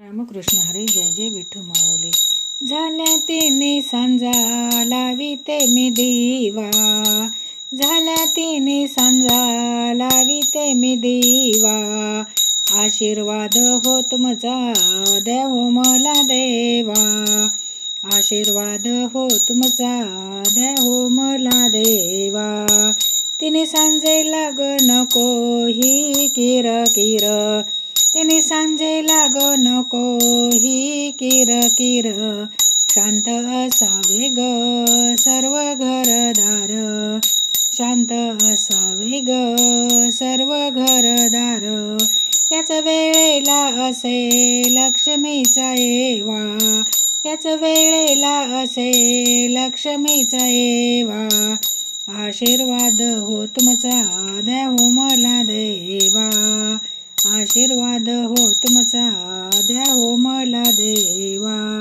रामकृष्ण हरे जय जय विठू माऊली. झाल्या तिने सांजा लाविते मी देवा. झाल्या तिने सांजा लाविते मी देवा. आशीर्वाद हो तुमचा देव मला देवा. आशीर्वाद हो तुमचा देव मला देवा. तिने सांजे लाग नको ही किर किर तिने सांजे लाग नको ही किर किर. शांत असावे ग सर्व घरदार. शांत असावे ग सर्व घरदार. याच वेळेला असे लक्ष्मीचा येवा. याच वेळेला असे लक्ष्मीचा येवा. आशीर्वाद हो तुमचा द्या हो मला देवा. आशीर्वाद हो तुमचा द्या हो मला देवा.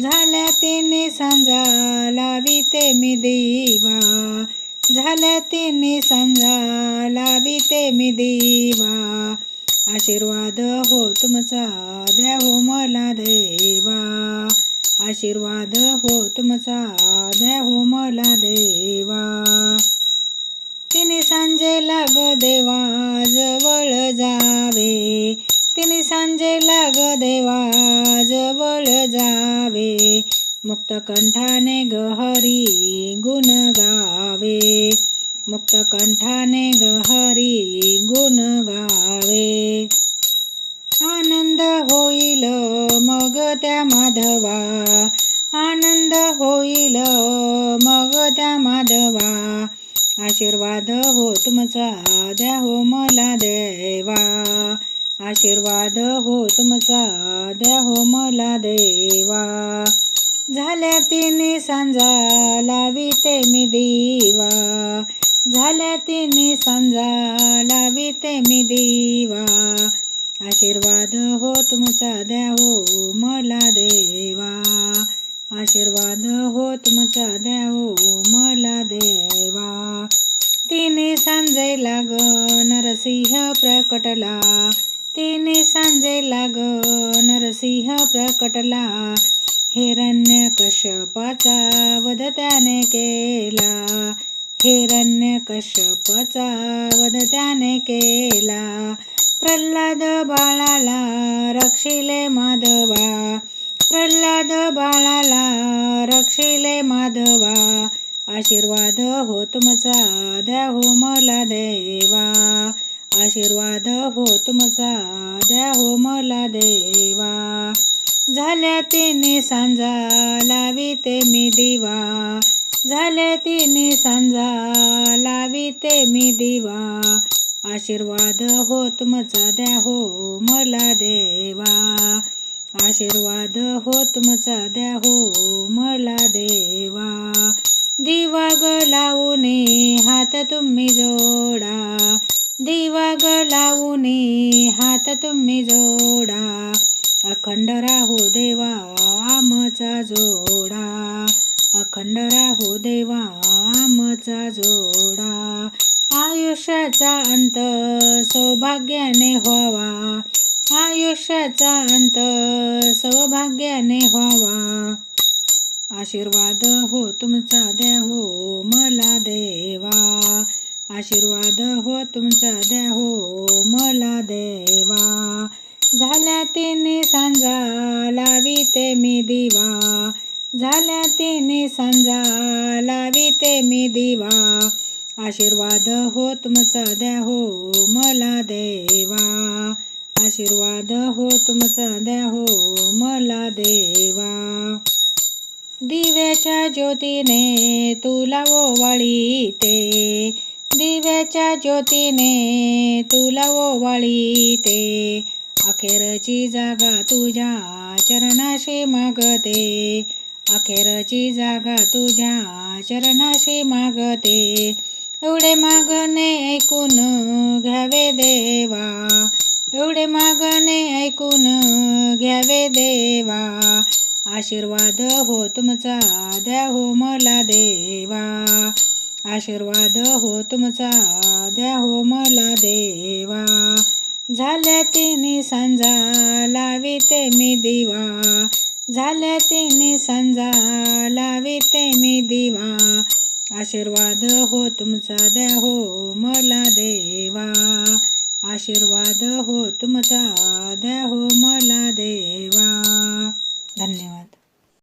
झाल्या तिने सांजा लाविते मी देवा. झाल्या तिने सांजा लाविते मी देवा. आशीर्वाद हो तुमचा द्या हो मला देवा. आशीर्वाद हो तुमचा द्या हो मला देवा. तिने सांजे लाग देवा जवळ जावे. तिने सांजे लाग देवा जवळ जावे. मुक्त कंठाने गहरी गुण गावे. मुक्त कंठाने गहरी गुण गावे. आनंद होईल मग त्या माधवा. आनंद होईल मग त्या माधवा. आशीर्वाद हो तुमचा द्या हो मला देवा. आशीर्वाद हो तुमचा द्या हो मला देवा. झाल्या तिने सांजा लाविते मी दिवा. झाल्या तिने सांजा लाविते मी दिवा. आशीर्वाद हो तुमचा द्या हो मला देवा. आशीर्वाद हो तुमचा द्यावो मला देवा. तिने सांजे लाग नरसिंह प्रकटला. तिने सांजे लाग नरसिंह प्रकटला. हिरण्य कश्यपाचा वध त्याने केला. हिरण्य कश्यपाचा वध त्याने केला. प्रल्हाद बाळाला रक्षिले माधवा. प्रल्हाद बाळाला रक्षिले माधवा. आशीर्वाद हो तुमचा द्या हो मला देवा. आशीर्वाद हो तुमचा द्या हो मला देवा. झाल्या तिने सांजा लाविते मी दिवा. झाल्या तिने सांजा लाविते मी दिवा. आशीर्वाद हो तुमचा द्या हो मला देवा. आशीर्वाद हो तुमचा द्या हो मला देवा. दिवा ग लावूने हात तुम्ही जोडा. दिवा ग लावूने हात तुम्ही जोडा. अखंड राहो देवा आमचा जोडा. अखंड राहो देवा आमचा जोडा. आयुष्याचा अंत सौभाग्याने व्हावा. आयुष्याचा अंत सौभाग्याने व्हावा. आशीर्वाद हो तुमचा द्या हो मला देवा. आशीर्वाद हो तुमचा द्या हो मला देवा. झाल्या तिने सांजा लाविते मी दिवा. झाल्या तिने सांजा लाविते मी दिवा. आशीर्वाद हो तुमचा द्या हो मला देवा. आशीर्वाद हो तुमचा द्या हो मला देवा. दिव्याच्या ज्योतीने तुला ओवाळीते दिव्याच्या ज्योतीने तुला ओवाळीते अखेरची जागा तुझ्या चरणाशी मागते. अखेरची जागा तुझ्या चरणाशी मागते. एवढे मागणे ऐकून घ्यावे देवा. एवढे मागणे ऐकून घ्यावे देवा. आशीर्वाद हो तुमचा द्या हो मला देवा. आशीर्वाद हो तुमचा द्या हो मला देवा. झाल्या तिने सांजा लाविते मी दिवा. झाल्या तिने सांजा लाविते मी दिवा. आशीर्वाद हो तुमचा द्या हो मला देवा. आशीर्वाद हो तुमचा द्या हो मला देवा. धन्यवाद.